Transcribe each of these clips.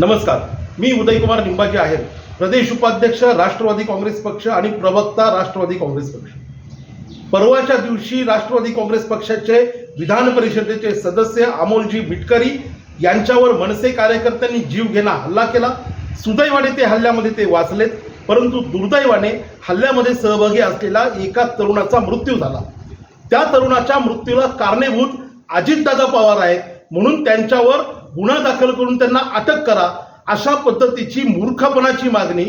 नमस्कार. मी उदयकुमार निंबाजी आहे प्रदेश उपाध्यक्ष राष्ट्रवादी काँग्रेस पक्ष आणि प्रवक्ता राष्ट्रवादी काँग्रेस पक्ष. परवाच्या दिवशी राष्ट्रवादी काँग्रेस पक्षाचे विधान परिषदेचे सदस्य अमोलजी मिटकरी यांच्यावर मनसे कार्यकर्त्यांनी जीव घेणा हल्ला केला. सुदैवाने ते हल्ल्यामध्ये ते वाचलेत परंतु दुर्दैवाने हल्ल्यामध्ये सहभागी असलेला एका तरुणाचा मृत्यू झाला. त्या तरुणाच्या मृत्यूला कारणीभूत अजितदादा पवार आहेत म्हणून त्यांच्यावर गुन्हा दाखल करून त्यांना अटक करा अशा पद्धतीची मूर्खपणाची मागणी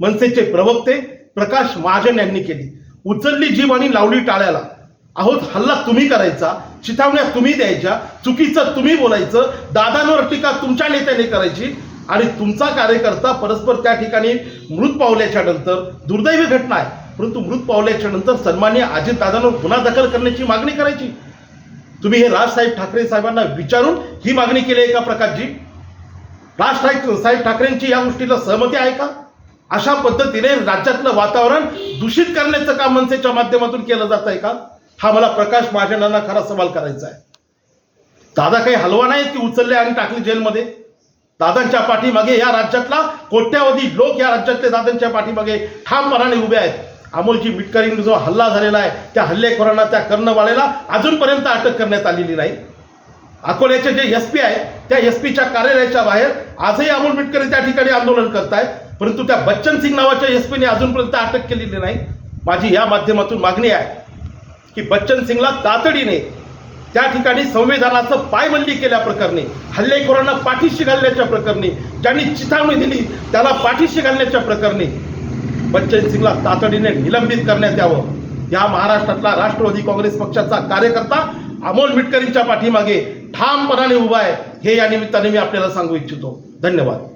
मनसेचे प्रवक्ते प्रकाश महाजन यांनी केली. उचलली जीव आणि लावली टाळ्याला. अहो हल्ला तुम्ही करायचा चिथावण्या तुम्ही द्यायच्या चुकीचं तुम्ही बोलायचं दादांवर टीका तुमच्या नेत्याने करायची आणि तुमचा कार्यकर्ता परस्पर त्या ठिकाणी मृत पावल्याच्या नंतर दुर्दैवी घटना आहे परंतु मृत पावल्याच्या नंतर सन्मान्य अजितदादांवर गुन्हा दाखल करण्याची मागणी करायची. तुम्ही हे राजसाहेब ठाकरे साहेबांना विचारून ही मागणी केली आहे का प्रकाशजी? राज साहेब ठाकरेंची या गोष्टीला सहमती आहे का? अशा पद्धतीने राज्यातलं वातावरण दूषित करण्याचं काम मनसेच्या माध्यमातून केलं जात आहे का? हा मला प्रकाश महाजनांना खरा सवाल करायचा आहे. दादा काही हलवा नाहीत की उचलले आणि टाकले जेलमध्ये? दादांच्या पाठीमागे या राज्यातला कोट्यावधी लोक या राज्यातले दादांच्या पाठीमागे ठामपणाने उभे आहेत. अमोलची मिटकरींनी जो हल्ला झालेला आहे त्या हल्लेखोरांना त्या कर्णवाळेला अजूनपर्यंत अटक करण्यात आलेली नाही. अकोल्याचे जे एस पी आहे त्या एस पीच्या कार्यालयाच्या बाहेर आजही अमोल मिटकरी त्या ठिकाणी आंदोलन करतायत परंतु त्या बच्चन सिंग नावाच्या एस पीने अजूनपर्यंत अटक केलेली नाही. माझी या माध्यमातून मागणी आहे की बच्चन सिंगला तातडीने त्या ठिकाणी संविधानाचं पायमल्ली केल्याप्रकरणी हल्लेखोरांना पाठीशी घालण्याच्या प्रकरणी ज्यांनी चिथावणी दिली त्याला पाठीशी घालण्याच्या प्रकरणी बच्चन सिंगला तातडीने निलंबित करण्यात यावं. या महाराष्ट्रातला राष्ट्रवादी काँग्रेस पक्षाचा कार्यकर्ता अमोल मिटकरींच्या पाठीमागे ठामपणाने उभा आहे. हे या निमित्ताने मी आपल्याला सांगू इच्छितो. धन्यवाद.